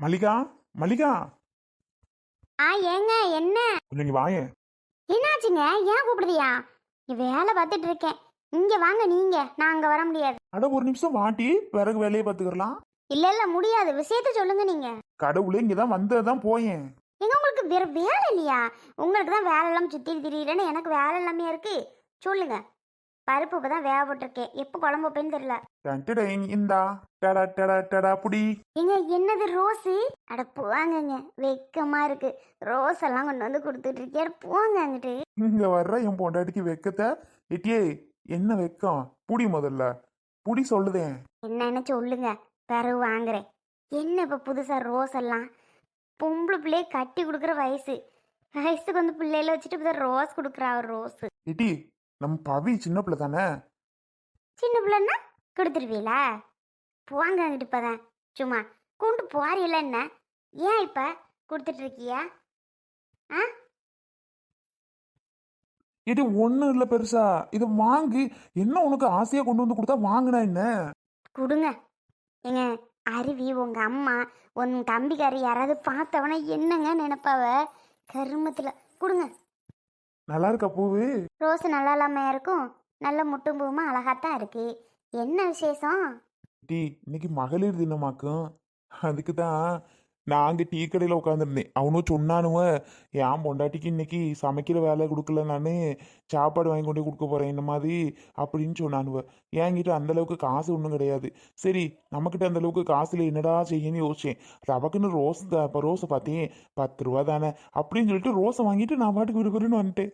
மல்லிகா மல்லிகா. ஆ ஏங்க என்ன? கொஞ்சம் இங்க வாயேன். என்னாச்சுங்க? ஏன் கூப்பிடுதியா இங்க வேலை பார்த்துட்டு இருக்கேன். இங்க வாங்க நீங்க. நான் அங்க வர முடியாது. அட ஒரு நிமிஷம் வாட்டி. பிறகு வேலையை பார்த்துக்கலாம். இல்ல இல்ல முடியாது. விஷயத்த சொல்லுங்க நீங்க. கடவுளே இங்கதான் வந்ததான் போயேன். எங்க உங்களுக்கு வேற வேலை இல்லையா? உங்களுக்கு தான் வேலை எல்லாம் சுத்தி திடீர்னு எனக்கு வேலை எல்லாமே இருக்கு. சொல்லுங்க. பருப்பு இப்பதான் வேக போட்டிருக்கேன் எப்போ குழம்பு வைப்பேன்னு தெரியல. இந்தா. டடா டடா டடா புடி. ஏங்க என்னது ரோஸு? அட போவாங்கங்க வெக்கமா இருக்கு. ரோஸ் எல்லாம் கொண்டு வந்து கொடுத்துட்டு இருக்கே. அட போங்க அங்கிட்டு. இங்க வர்ற என் பொண்டாட்டிக்கு வெக்கத்தை? எட்டியே என்ன வெக்கம்? புடி முதல்ல. புடி சொல்லுதேன் என்னன்னு சொல்லுங்க. பிறகு வாங்குறேன். என்ன இப்போ புதுசாக ரோஸ் எல்லாம்? பொம்பளை பிள்ளைய கட்டி கொடுக்குற வயசு. வயசுக்கு வந்து பிள்ளையில வச்சுட்டு இப்போ ரோஸ் கொடுக்குறா ஒரு ரோஸ். எட்டி நம்ம பவி சின்ன பிள்ளை தானே? சின்ன பிள்ளைன்னா கொடுத்துருவீங்களா போங்க அங்கிட்டு இப்போதான். சும்மா கொண்டு போறீல்ல என்ன? ஏன் இப்போ கொடுத்துட்டு இருக்கியா? ஆ? எடி ஒண்ணும் இல்ல பெருசா. இதை வாங்கு என்ன உனக்கு ஆசையா கொண்டு வந்து கொடுத்தா வாங்கினா என்ன? கொடுங்க. ஏங்க அருவி உங்க அம்மா உன் தம்பிக்காரி யாராவது பார்த்தவனா என்னங்க நினைப்பாவ? கருமத்தில். கொடுங்க. நல்லா இருக்கா பூவு? ரோஸ் நல்லா இல்லாமல் இருக்கும்? நல்ல முட்டும் பூவுமா அழகாத்தான் இருக்கு. என்ன விசேஷம்? டி இன்னைக்கு மகளிர் தினமாக்கும். அதுக்கு தான் நான் அங்கே டீ கடையில் உட்காந்துருந்தேன் அவனும் சொன்னானுவ என் பொண்டாட்டிக்கு இன்னைக்கு சமைக்கிற வேலை கொடுக்கல நான் சாப்பாடு வாங்கி கொண்டு கொடுக்க போகிறேன் இந்த மாதிரி அப்படின்னு சொன்னானுவ என்கிட்ட அந்த அளவுக்கு காசு ஒன்றும் கிடையாது. சரி நம்மக்கிட்ட அந்த அளவுக்கு காசுல என்னடா செய்யன்னு யோசிச்சேன். அவக்குன்னு ரோஸ் இப்போ ரோஸை பார்த்தேன். பத்து ரூபா தானே அப்படின்னு சொல்லிட்டு ரோஸை வாங்கிட்டு நான் பாட்டுக்கு விடுபடுன்னு வந்துட்டேன்.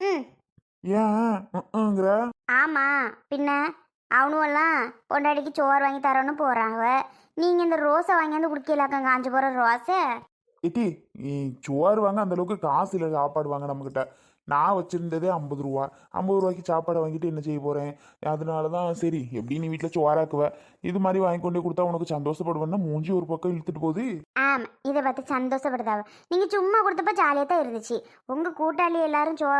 ஏன்? ஆமாம் பின்ன? அவனுவெல்லாம் பொண்டாட்டிக்கு சோறு வாங்கி தரோன்னு போகிறாங்க நீங்கள் இந்த ரோஸை வாங்கியாந்து குடிக்கலாக்க காஞ்சு போகிற ரோஸை. இட்டி நீ சோறு வாங்க அந்த அளவுக்கு காசு இல்லை சாப்பாடு வாங்க நம்மக்கிட்ட நான் வச்சிருந்ததே ஐம்பது ரூபா. ஐம்பது ரூபாய்க்கு சாப்பாடை வாங்கிட்டு என்ன செய்ய போகிறேன் அதனால தான் சரி எப்படி நீ வீட்டில் சோறாக்குவ? இது மாதிரி வாங்கி கொண்டு கொடுத்தா உனக்கு சந்தோஷப்படுவேன்னா மூஞ்சி ஒரு பக்கம் இழுத்துட்டு போகுது. ஆமாம் இதை பார்த்து சந்தோஷப்படுதாவ நீங்கள் சும்மா கொடுத்தப்ப ஜாலியாக தான் இருந்துச்சு. உங்கள் கூட்டாளி எல்லாரும் சோ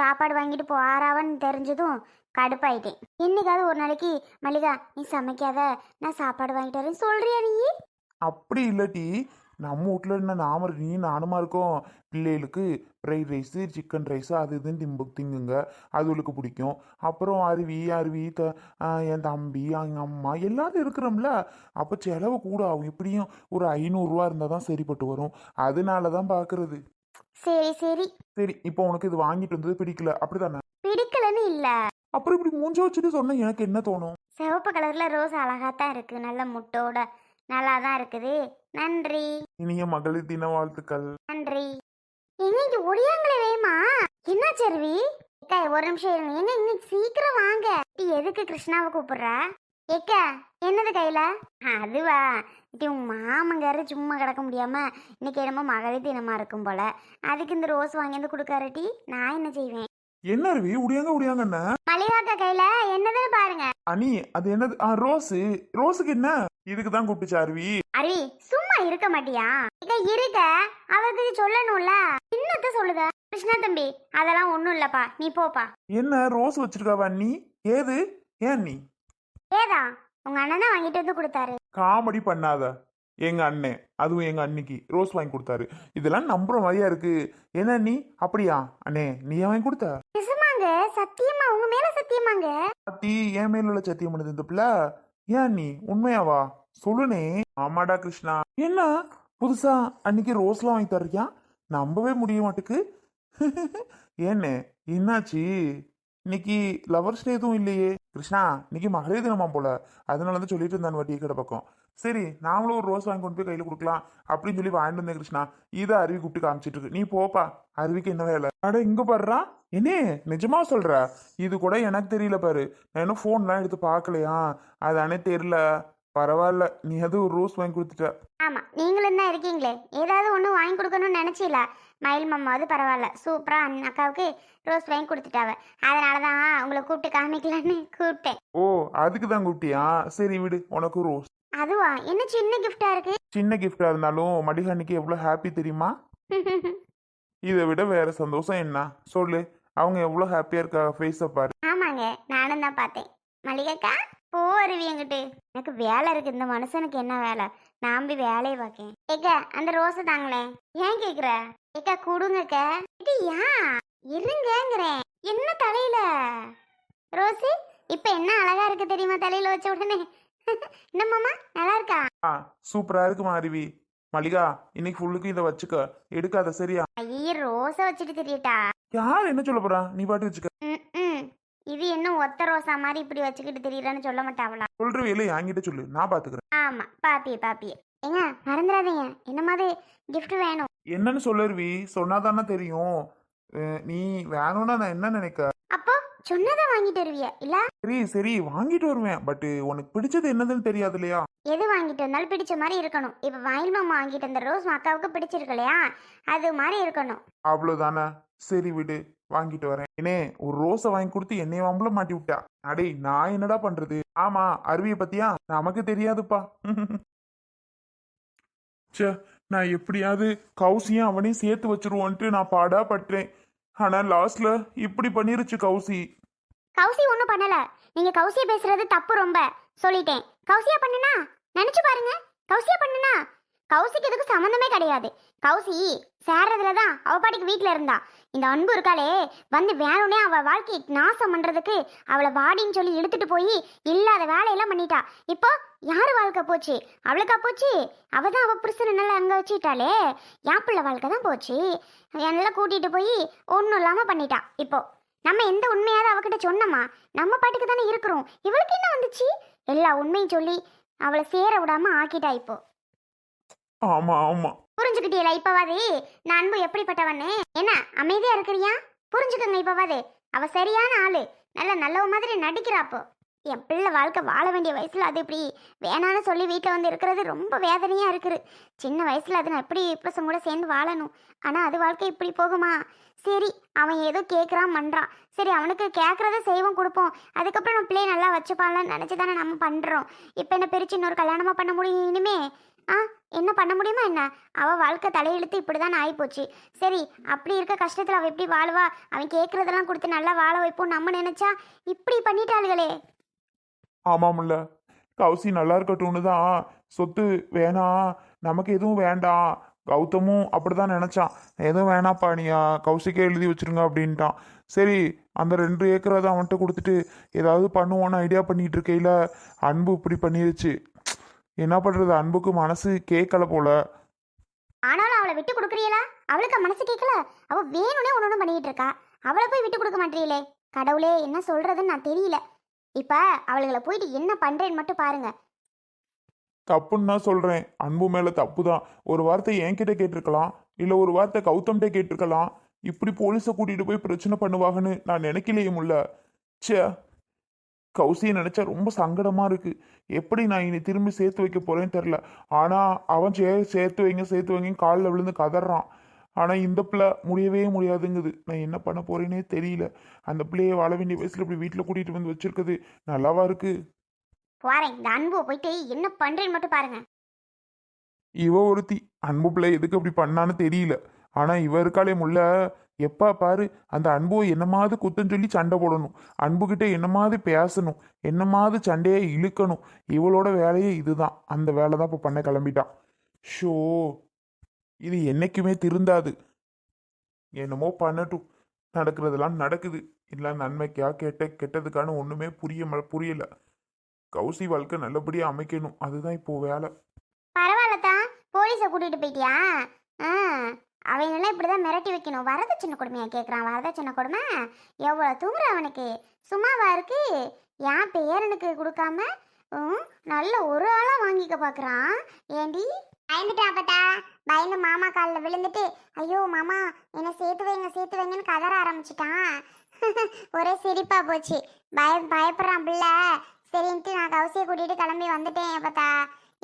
சாப்பாடு வாங்கிட்டு போறாவன்னு தெரிஞ்சதும் கடுப்பாயிட்டேன். என்னைக்காவது ஒரு நாளைக்கு மல்லிகா நீ சமைக்காத நான் சாப்பாடு வாங்கிட்டு வரேன் சொல்றியா நீ? அப்படி இல்லாட்டி நம்ம வீட்டில் என்ன நாம நீ நானுமா இருக்கோம். பிள்ளைகளுக்கு ஃப்ரைட் ரைஸு சிக்கன் ரைஸு அது இதுன்னு திம்பு திங்குங்க. அதுகளுக்கு பிடிக்கும். அப்புறம் அருவி அருவி த என் தம்பி எங்கள் அம்மா எல்லாரும் இருக்கிறோம்ல. அப்போ செலவு கூட ஆகும். எப்படியும் ஒரு ஐநூறுரூவா இருந்தால் தான் சரிப்பட்டு வரும். அதனால தான் பார்க்குறது சரி சரி. சரி இப்போ உனக்கு இது வாங்கிட்டு வந்தது பிடிக்கல. அப்படிதானே பிடிக்கலன்னு இல்லை. அப்புறம் இப்படி மூஞ்ச வச்சுட்டு சொன்னா எனக்கு என்ன தோணும்? சிவப்பு கலர்ல ரோஸ் அழகா தான் இருக்கு. நல்ல முட்டோட நல்லா தான் இருக்குது. நன்றி. இனிய மகளிர் தின வாழ்த்துக்கள். நன்றி. எங்க இங்க ஒடியாங்களே வேமா? என்ன செருவி ஏக்கா ஒரு நிமிஷம் இருங்க. எங்க இங்க சீக்கிரம் வாங்க. நீ எதுக்கு கிருஷ்ணாவை கூப்பிடுற? ஏக்கா என்னது கையில? அதுவா. இது உங்க மாமங்காரு சும்மா கிடக்க முடியாம இன்னைக்கு என்னமோ மகளிர் தினமா இருக்கும் போல. அதுக்கு இந்த ரோஸ் வாங்கி வந்து கொடுக்காரட்டி நான் என்ன செய்வேன்? என்ன அருவி உடியாங்க உடியாங்கண்ணா மளிகாக்கா கையில என்னதுன்னு பாருங்க. அனி அது என்னது? ஆ ரோஸு. ரோஸுக்கு என்ன? இதுக்கு தான் கூப்பிட்டுச்சு அருவி? அருவி சும்மா இருக்க மாட்டியா? இங்க இருக்க அவருக்கு சொல்லணும்ல? என்னத்த சொல்லுத? கிருஷ்ணா தம்பி அதெல்லாம் ஒண்ணும் இல்லப்பா. நீ போப்பா. என்ன ரோஸ் வச்சிருக்காவா அண்ணி? ஏது? ஏன் நீ ஏதா? உங்க அண்ணன் தான் வாங்கிட்டு வந்து கொடுத்தாரு. காமெடி பண்ணாத. எங்க அண்ணன் அதுவும் எங்க அன்னிக்கு ரோஸ் வாங்கி கொடுத்தாரு. இதெல்லாம் நம்புற மாதிரியா இருக்கு. என்ன நீ அப்படியா? அண்ணே நீ ஏன் வாங்கி கொடுத்த? நிஜமாங்க சத்தியமா? உங்க மேல சத்தியமாங்க? அத்தி என் மேல உள்ள சத்தியம் பண்ணுது இந்த பிள்ளை. ஏன் நீ? உண்மையாவா? சொல்லுனே. ஆமாடா கிருஷ்ணா. என்ன? புதுசா அன்னைக்கு ரோஸ்லாம் வாங்கி தர்றியா? நம்பவே முடிய மாட்டுக்கு. ஏண்ணே என்னாச்சு? இன்னைக்கு லவர்ஸ் டே எதுவும் இல்லையே. கிருஷ்ணா இன்னைக்கு மகளிர் தினமா போல. அதனால தான் சொல்லிட்டு இருந்தான் வட்டி கடை பக்கம். சரி நாமளும் ஒரு ரோஸ் வாங்கி கொண்டு போய் கையில் கொடுக்கலாம் அப்படின்னு சொல்லி வாங்கிட்டு வந்தேன் கிருஷ்ணா. இதை அருவி கூப்பிட்டு காமிச்சிட்டு இருக்கு. நீ போப்பா அருவிக்கு என்ன வேலை? அட இங்க பாடுறா என்னே நிஜமா சொல்ற? இது கூட எனக்கு தெரியல பாரு. நான் இன்னும் ஃபோன்லாம் எடுத்து பார்க்கலையா? அதானே தெரியல. பரவாயில்ல நீ அது ஒரு ரோஸ் வாங்கி கொடுத்துட்ட. ஆமா நீங்களும் தான் இருக்கீங்களே. ஏதாவது ஒண்ணு வாங்கி கொடுக்கணும்னு நினைச்சீங்களா? மயில் மாமாவது பரவாயில்ல. சூப்பரா அண்ணன் அக்காவுக்கு ரோஸ் வாங்கி கொடுத்துட்டாவ. அதனாலதான் உங்களை கூப்பிட்டு காமிக்கலான்னு கூப்பிட்டேன். ஓ அதுக்கு தான் கூப்பிட்டியா? சரி விடு உனக்கு ரோஸ். அதுவா? என்ன சின்ன கிஃப்டா இருக்கு? சின்ன கிஃப்டா இருந்தாலும் மடிகண்ணிக்கு எவ்வளோ ஹாப்பி தெரியுமா? இதை விட வேற சந்தோஷம் என்ன? சொல்லு அவங்க எவ்வளோ ஹாப்பியா இருக்கா ஃபேஸை பாரு. ஆமாங்க நானும் தான் பார்த்தேன். மல்லிகைக்கா போ அருவி என்கிட்ட எனக்கு வேலை இருக்கு இந்த மனுஷனுக்கு என்ன வேலை? நான் போய் வேலையை பார்க்கேன். ஏக்கா அந்த ரோஸை தாங்களேன். ஏன் கேக்குற? ஏக்கா கொடுங்கக்க இது இருங்கங்கிறேன் என்ன தலையில? ரோஸு இப்ப என்ன அழகா இருக்கு தெரியுமா தலையில வச்ச உடனே? என்னம்மாமா நல்லா இருக்கா? ஆ சூப்பரா இருக்குமா அருவி? மல்லிகா இன்னைக்கு ஃபுல்லுக்கு இதை வச்சுக்க. எடுக்காத சரியா? ஐய ரோஸை வச்சுட்டு தெரியட்டா. யார் என்ன சொல்ல போறா? நீ பாட்டு வச்சுக்க. ம் இது என்ன ஒத்த ரோசா மாதிரி இப்படி வச்சுக்கிட்டு தெரியலன்னு சொல்ல மாட்டாவளா? சொல்ற வேலை என்கிட்ட சொல்லு. நான் பாத்துக்கிறேன். ஆமா பாப்பியே பாப்பியே. ஏங்க மறந்துடாதீங்க என்ன மாதிரி gift வேணும்? என்னன்னு சொல்லருவி சொன்னாதானே தெரியும். அஹ் நீ வேணும்னா நான் என்ன நினைக்க? அப்போ சொன்னதை வாங்கிட்டு வருவியா? இல்ல? சரி சரி வாங்கிட்டு வருவேன். பட் உனக்கு பிடிச்சது என்னதுன்னு தெரியாது இல்லையா? எது வாங்கிட்டு வந்தாலும் பிடிச்ச மாதிரி இருக்கணும். இப்ப வயல் மாமா வாங்கிட்டு வந்த ரோஸ் அக்காவுக்கு பிடிச்சிருக்கு இல்லையா? அது மாதிரி இருக்கணும். அவ்வளவுதானே? சரி விடு வாங்கிட்டு வரேன். ஏனே ஒரு ரோஸை வாங்கி கொடுத்து என்னைய வம்பல மாட்டி விட்டா? அடே நான் என்னடா பண்றது? ஆமா அருவியை பத்தியா? நமக்கு தெரியாதுப்பா. ச்சே நான் எப்படியாவது கௌசியும் அவனையும் சேர்த்து வச்சிருவோன்ட்டு நான் பாடா பட்டேன் ஆனா லாஸ்ட்ல இப்படி பண்ணிருச்சு கௌசி. கௌசி ஒன்றும் பண்ணல. நீங்க கௌசியா பேசுறது தப்பு ரொம்ப. சொல்லிட்டேன். கௌசியா பண்ணுனா? நினைச்சு பாருங்க. கௌசியா பண்ணுனா? கௌசிக்கு இதுக்கு சம்மந்தமே கிடையாது. கௌசி சேர்றதுல தான் அவ பாட்டிக்கு வீட்ல இருந்தா. இந்த அன்பு இருக்காளே வந்து வேணும்னே அவள் வாழ்க்கையை நாசம் பண்றதுக்கு அவளை வாடின்னு சொல்லி இழுத்துட்டு போய் இல்லாத வேலையெல்லாம் பண்ணிட்டா. இப்போ யார் வாழ்க்கை போச்சு? அவளுக்கா போச்சு? அவள் தான் அவள் புருஷனை நல்லா அங்க வச்சுட்டாளே என் பிள்ளை வாழ்க்கை தான் போச்சு. என்னெல்லாம் கூட்டிட்டு போய் ஒன்றும் இல்லாம பண்ணிட்டா. இப்போ நம்ம எந்த உண்மையாவது அவகிட்ட சொன்னோமா? நம்ம பாட்டுக்கு தானே இருக்கிறோம். இவளுக்கு என்ன வந்துச்சு? எல்லா உண்மையும் சொல்லி அவளை சேர விடாம ஆக்கிட்டா இப்போ. ஆமா ஆமா. புரிஞ்சுக்கிட்டீங்களா இப்பவாது? நான் அன்பு எப்படிப்பட்டவன்னு? என்ன அமைதியா இருக்கிறியா? புரிஞ்சுக்கோங்க இப்பவாது. அவ சரியான ஆளு. நல்ல நல்லவ மாதிரி நடிக்கிறாப்போ என் பிள்ளை வாழ்க்கை வாழ வேண்டிய வயசுல அது இப்படி வேணான்னு சொல்லி வீட்டில் வந்து இருக்கிறது ரொம்ப வேதனையா இருக்குது. சின்ன வயசுல அது நான் எப்படி இப்பசம் கூட சேர்ந்து வாழணும்? ஆனா அது வாழ்க்கை இப்படி போகுமா? சரி அவன் ஏதோ கேட்குறான் பண்றான். சரி அவனுக்கு கேட்குறத செய்வோம் கொடுப்போம். அதுக்கப்புறம் நம்ம பிள்ளைய நல்லா வச்சுப்பான்லன்னு நினச்சி தானே நம்ம பண்ணுறோம் இப்போ என்ன பிரிச்சு இன்னொரு கல்யாணமா பண்ண முடியும் இனிமே? என்ன பண்ண முடியுமா என்ன? அவள் வாழ்க்கை தலையெழுத்து இப்படிதான் ஆகிப்போச்சு சரி அப்படி இருக்க கஷ்டத்தில் அவள் எப்படி வாழ்வா? அவன் கேட்குறதெல்லாம் கொடுத்து நல்லா வாழ வைப்போம் நம்ம நினைச்சா இப்படி பண்ணிட்டாளுகளே. ஆமாம்ல கௌசி நல்லா இருக்கட்டும்னு தான் சொத்து வேணாம் நமக்கு எதுவும் வேண்டாம். கௌதமும் அப்படிதான் நினைச்சான். எதுவும் வேணாப்பா நீயா? கௌசிக்கே எழுதி வச்சிருங்க அப்படின்ட்டான். சரி அந்த ரெண்டு ஏக்கரை தான் அவன்கிட்ட கொடுத்துட்டு ஏதாவது பண்ணுவோன்னு ஐடியா பண்ணிட்டு இருக்கையில அன்பு இப்படி பண்ணிருச்சு. என்ன பண்றது? அன்புக்கு மனசு கேட்கல போல. ஆனாலும் அவளை விட்டு கொடுக்குறீங்களா? அவளுக்கு மனசு கேட்கல அவ வேணும்னே ஒன்று பண்ணிட்டு இருக்கா. அவளை போய் விட்டு கொடுக்க மாட்டீங்களே. கடவுளே என்ன சொல்றதுன்னு நான் தெரியல. இப்ப அவளுகளை போயிட்டு என்ன பண்றேன்னு மட்டும் பாருங்க. தப்புன்னு தான் சொல்றேன். அன்பு மேல தப்பு தான் ஒரு வார்த்தை என்கிட்ட கேட்டிருக்கலாம். இல்ல ஒரு வார்த்தை கௌதம்கிட்ட கேட்டிருக்கலாம். இப்படி போலீஸை கூட்டிட்டு போய் பிரச்சனை பண்ணுவாங்கன்னு நான் நினைக்கலையே முல்ல. ச்சே. கௌசியை நினைச்சா ரொம்ப சங்கடமா இருக்கு. எப்படி நான் இனி திரும்பி சேர்த்து வைக்க போறேன்னு தெரில ஆனா அவன் சே சேர்த்து வைங்க சேர்த்து வைங்க காலில் விழுந்து கதறான். ஆனா இந்த பிள்ளை முடியவே முடியாதுங்குது. நான் என்ன பண்ண போறேனே தெரியல. அந்த பிள்ளையை வாழ வேண்டிய வயசுல இப்படி வீட்டில் கூட்டிட்டு வந்து வச்சிருக்குது. நல்லாவா இருக்கு? போறேன். இந்த அன்புவை போயிட்டு என்ன பண்றேன்னு மட்டும் பாருங்க. இவ ஒருத்தி. அன்பு பிள்ளை எதுக்கு அப்படி பண்ணான்னு தெரியல. ஆனா இவ இருக்காளே முல்ல. எப்பா பாரு அந்த அன்புவை என்னமாவது குத்தம் சொல்லி சண்டை போடணும். அன்புகிட்ட என்னமாவது பேசணும். என்னமாவது சண்டையை இழுக்கணும். இவளோட வேலையே இதுதான். அந்த வேலை தான் இப்போ பண்ண கிளம்பிட்டான். ஷோ இது என்னைக்குமே திருந்தாது. என்னமோ பண்ணட்டும். நடக்கிறதெல்லாம் நடக்குது. இல்லை நன்மைக்கா கெட்ட கெட்டதுக்கான ஒன்றுமே புரிய புரியல. கௌசி வாழ்க்கை நல்லபடியாக அமைக்கணும். அதுதான் இப்போ வேலை. பரவாயில்லதான் போலீஸை கூட்டிகிட்டு போயிட்டியா? அவங்களெல்லாம் இப்படி தான் மிரட்டி வைக்கணும். வரதட்சணை கொடுமையாக கேட்குறான் வரதட்சணை கொடுமை எவ்வளோ தூங்குற அவனுக்கு. சும்மாவா இருக்கு? என் பேரனுக்கு கொடுக்காம ம், நல்ல ஒரு ஆளாக வாங்கிக்க பார்க்குறான் ஏண்டி? பயந்துட்டா அப்பட்டா பயந்து மாமா காலில் விழுந்துட்டு ஐயோ மாமா என்னை சேர்த்து வைங்க சேர்த்து வைங்கன்னு கதற ஆரம்பிச்சிட்டான். ஒரே சிரிப்பா போச்சு. பய பயப்படுறான் பிள்ளை. சரின்ட்டு நான் கவுசியை கூட்டிகிட்டு கிளம்பி வந்துட்டேன் அப்பத்தா.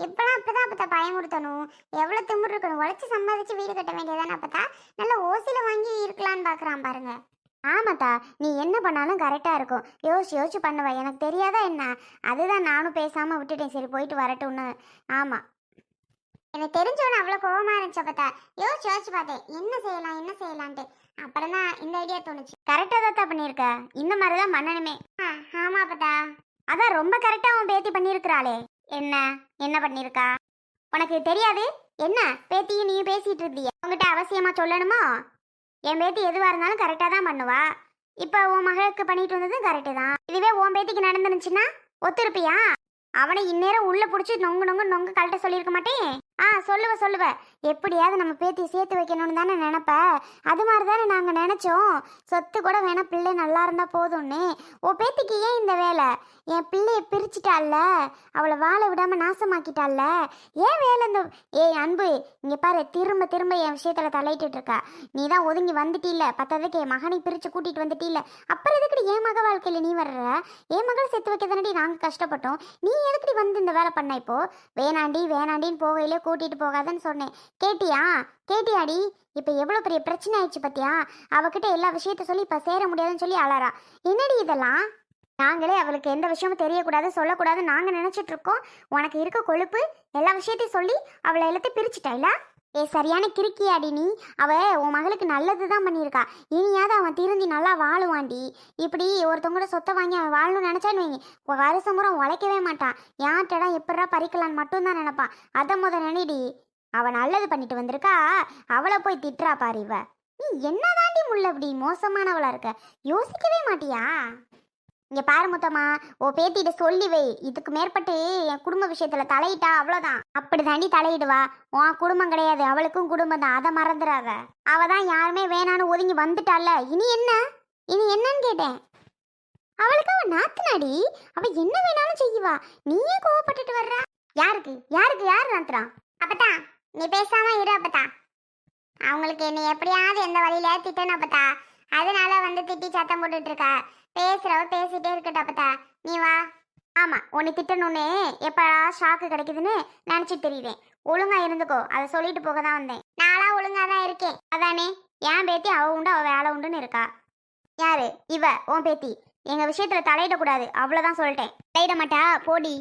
இப்பெல்லாம் அப்பதான் அப்பத்தா பயமுறுத்தணும். எவ்வளவு திமிரு இருக்கணும். உழைச்சி சம்பாதிச்சு வீடு கட்ட வேண்டியதானே அப்பத்தா? நல்ல ஓசில வாங்கி இருக்கலான்னு பாக்குறான் பாருங்க. ஆமாத்தா நீ என்ன பண்ணாலும் கரெக்டா இருக்கும். யோசிச்சு யோசிச்சு பண்ணுவ. எனக்கு தெரியாதா என்ன? அதுதான் நானும் பேசாம விட்டுட்டேன். சரி போயிட்டு வரட்டும்னு ஆமா. எனக்கு தெரிஞ்சவன அவ்வளோ கோவமா இருந்துச்சு பார்த்தா யோசிச்சு யோசிச்சு பார்த்தேன். என்ன செய்யலாம் என்ன செய்யலான்ட்டு. அப்புறம் தான் இந்த ஐடியா தோணுச்சு. கரெக்டாக தான் பண்ணியிருக்க. இந்த மாதிரி தான் பண்ணணுமே. ஆ, ஆமா பார்த்தா அதான் ரொம்ப கரெக்டா உன் பேத்தி பண்ணியிருக்கிறாளே. என்ன? என்ன பண்ணியிருக்கா உனக்கு தெரியாது? என்ன? பேத்தியும் நீ பேசிட்டு இருந்திய. உங்ககிட்ட அவசியமா சொல்லணுமா? என் பேத்தி எதுவா இருந்தாலும் கரெக்டா தான் பண்ணுவா. இப்போ உன் மகளுக்கு பண்ணிட்டு வந்ததும் கரெக்டு தான். இதுவே உன் பேத்திக்கு நடந்துருந்துச்சுன்னா ஒத்துருப்பியா? அவனை இந்நேரம் உள்ள பிடிச்சி நொங்கு நொங்கு நொங்கு கழட்ட சொல்லியிருக்க மாட்டேன். ஆ சொல்லுவ சொல்லுவ. எப்படியாவது நம்ம பேத்தி சேர்த்து வைக்கணும்னு தானே நினப்ப? அது மாதிரி தானே நாங்கள் நினச்சோம். சொத்து கூட வேணா பிள்ளை நல்லா இருந்தா போதும்னு. ஓ பேத்திக்கு ஏன் இந்த வேலை? என் பிள்ளையை பிரிச்சிட்டால அவளை வாழ விடாம நாசமாக்கிட்டால ஏன் வேலை இந்த ஏய் அன்பு இங்கே பாரு திரும்ப திரும்ப என் விஷயத்துல தலையிட்டு இருக்கா. நீ தான் ஒதுங்கி வந்துட்டில்ல. பத்ததுக்கு என் மகனை பிரிச்சு கூட்டிட்டு வந்துட்டில்ல. அப்புறம் எதுக்கடி என் மக வாழ்க்கையில் நீ வர்ற? என் மகளை சேர்த்து வைக்க தானடி நாங்க கஷ்டப்பட்டோம். நீ எதுக்கடி வந்து இந்த வேலை பண்ண இப்போ? வேணாண்டி வேணாண்டின்னு போகையிலே கூட்டிட்டு போகாதன்னு சொன்னேன். கேட்டியா? கேட்டியாடி? இப்போ எவ்வளோ பெரிய பிரச்சனை ஆயிடுச்சு பத்தியா? அவகிட்ட எல்லா விஷயத்த சொல்லி இப்போ சேர முடியாதுன்னு சொல்லி அழறா. என்னடி இதெல்லாம்? நாங்களே அவளுக்கு எந்த விஷயமும் தெரியக்கூடாது சொல்லக்கூடாது நாங்கள் நினச்சிட்டு இருக்கோம். உனக்கு இருக்க கொழுப்பு எல்லா விஷயத்தையும் சொல்லி அவளை எல்லாத்தையும் பிரிச்சுட்டாயில ஏ சரியான கிறுக்கியாடி நீ. அவ உன் மகளுக்கு நல்லது தான் பண்ணியிருக்கா. இனியாவது அவன் திருந்தி நல்லா வாழுவாண்டி இப்படி ஒருத்தவங்களோட சொத்தை வாங்கி அவன் வாழணும்னு நினச்சான்னு வைங்க வருஷம் முறை உழைக்கவே மாட்டான். யார்கிட்டடா எப்படா பறிக்கலான்னு மட்டும்தான் நினைப்பான். அதை முத நினைடி. அவள் நல்லது பண்ணிட்டு வந்திருக்கா. அவளை போய் திட்டுறா பாரு இவ. நீ என்னதாண்டி முள்ள இப்படி மோசமானவளா இருக்க? யோசிக்கவே மாட்டியா? இங்க பாரு முத்தம்மா ஓ பேத்திட்ட சொல்லி வை. இதுக்கு மேற்பட்டு என் குடும்ப விஷயத்துல தலையிட்டா அவ்வளவுதான். அப்படி தாண்டி தலையிடுவா. உன் குடும்பம் கிடையாது. அவளுக்கும் குடும்பம் தான் அதை மறந்துடாத அவ தான் யாருமே வேணான்னு ஒதுங்கி வந்துட்டால இனி என்ன? இனி என்னன்னு கேட்டேன். அவளுக்கு அவ நாத்துனாடி? அவ என்ன வேணாலும் செய்வா. நீயே கோவப்பட்டுட்டு வர்ற. யாருக்கு? யாருக்கு? யார் நாத்துறா? அப்பட்டா நீ பேசாம இரு அப்பத்தா. அவங்களுக்கு என்னை எப்படியாவது எந்த வழியில திட்டணும் அப்பத்தா. அதனால வந்து திட்டி சத்தம் போட்டுட்டு இருக்கா பேசுறவ பேசிட்டே இருக்கட்டும் அப்பத்தா. நீ வா. ஆமா உன்னை திட்டணும்னு எப்ப ஷாக்கு கிடைக்குதுன்னு நினைச்சு தெரியுவேன். ஒழுங்கா இருந்துக்கோ. அதை சொல்லிட்டு போக தான் வந்தேன். நாளா ஒழுங்கா தான் இருக்கேன். அதானே? என் பேத்தி அவ உண்டு அவ வேலை உண்டுன்னு இருக்கா. யாரு? இவ உன் பேத்தி. எங்க விஷயத்துல தலையிடக்கூடாது. அவ்வளவுதான் சொல்லிட்டேன். தலையிட மாட்டா. போடி.